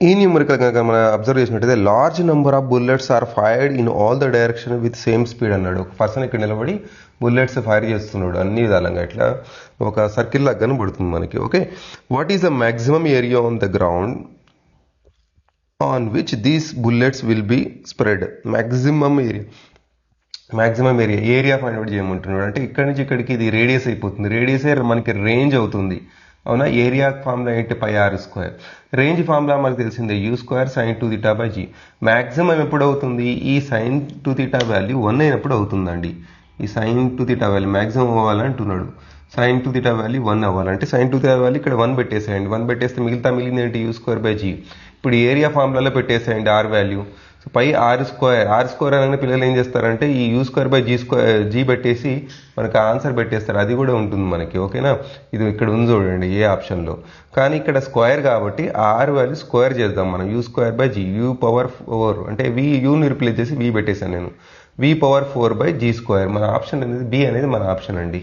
ఈ న్యూమరికల్ కనుక మనం అబ్జర్వ్ చేసినట్టయితే large number of bullets are fired in all the direction with same speed అన్నాడు. ఒక పర్సన్ ఇక్కడ నిలబడి బుల్లెట్స్ ఫైర్ చేస్తున్నాడు. అన్ని విధాలంగా ఇట్లా ఒక సర్కిల్ లాగా కనబడుతుంది మనకి. Okay what is the maximum area on the ground on which these bullets will be spread maximum area maximum area area find out చేయమంటున్నాడు అంటే ఇక్కడ నుంచి ఇక్కడికి ఇది రేడియస్ అయిపోతుంది. రేడియస్ మనకి రేంజ్ అవుతుంది. అవునా? ఏరియా ఫార్ములా ఏంటి? Pi r square range formula మనకు తెలిసిందే. U square sine two theta by g maximum ఎప్పుడు అవుతుంది? ఈ sine two theta value one అయినప్పుడు అవుతుందండి. ఈ sine two theta value maximum అవ్వాలంటున్నాడు sine two theta value one అవ్వాలంటే సైన్ టూ థీటా వాల్యూ ఇక్కడ వన్ పెట్టేసేయండి. వన్ పెట్టేస్తే మిగతా మిగిలింది ఏంటి? యూ స్క్వేర్ బై జీ ఇప్పుడు ఏరియా ఫార్ములాలో పెట్టేసేయండి r value so pi r square r square అనగానే పిల్లలు ఏం చేస్తారంటే ఈ u square by g square g పెట్టేసి మనకు ఆన్సర్ పెట్టేస్తారు. అది కూడా ఉంటుంది మనకి ఓకేనా? ఇది ఇక్కడ ఉంది చూడండి ఏ ఆప్షన్లో కానీ ఇక్కడ స్క్వేర్ కాబట్టి ఆర్ వాల్యూ స్క్వేర్ చేద్దాం మనం. U square by g u power four. అంటే వి యూని రిప్లేస్ చేసి వి పెట్టేశాను నేను. V power four by g square. మన ఆప్షన్ అనేది బి అనేది మన ఆప్షన్ అండి.